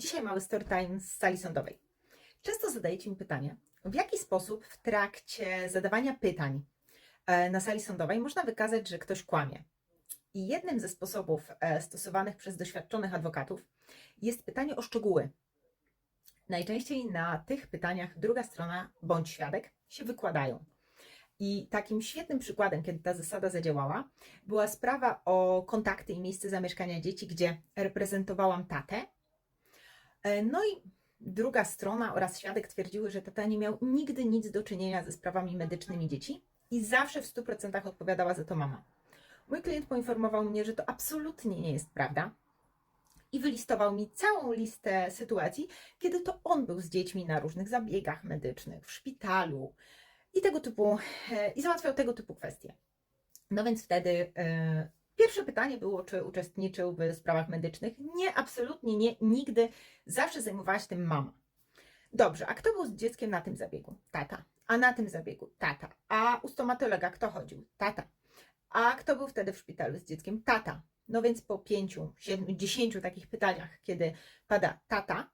Dzisiaj mały story time z sali sądowej. Często zadajecie mi pytanie, w jaki sposób w trakcie zadawania pytań e, na sali sądowej można wykazać, że ktoś kłamie. I jednym ze sposobów e, stosowanych przez doświadczonych adwokatów jest pytanie o szczegóły. Najczęściej na tych pytaniach druga strona bądź świadek się wykładają. I takim świetnym przykładem, kiedy ta zasada zadziałała, była sprawa o kontakty i miejsce zamieszkania dzieci, gdzie reprezentowałam tatę. E, No i druga strona oraz świadek twierdziły, że tata nie miał nigdy nic do czynienia ze sprawami medycznymi dzieci i zawsze w 100% odpowiadała za to mama. Mój klient poinformował mnie, że to absolutnie nie jest prawda i wylistował mi całą listę sytuacji, kiedy to on był z dziećmi na różnych zabiegach medycznych, w szpitalu i tego typu, e, i załatwiał tego typu kwestie. No więc wtedy e, pierwsze pytanie było, czy uczestniczył w sprawach medycznych. Nie, absolutnie nie, nigdy. Zawsze zajmowała się tym mama. Dobrze, a kto był z dzieckiem na tym zabiegu? Tata. A na tym zabiegu? Tata. A u stomatologa kto chodził? Tata. A kto był wtedy w szpitalu z dzieckiem? Tata. No więc po pięciu, siedmiu, dziesięciu takich pytaniach, kiedy pada tata,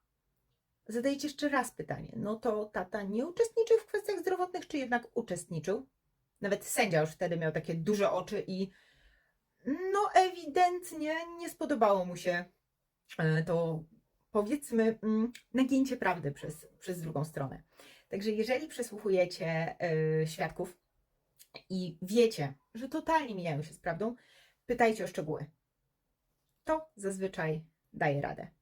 zadajecie jeszcze raz pytanie. No to tata nie uczestniczył w kwestiach zdrowotnych, czy jednak uczestniczył? Nawet sędzia już wtedy miał takie duże oczy i no ewidentnie nie spodobało mu się e, to powiedzmy mm, nagięcie prawdy przez, przez drugą stronę. Także jeżeli przesłuchujecie e, świadków i wiecie, że totalnie mijają się z prawdą, pytajcie o szczegóły. To zazwyczaj daje radę.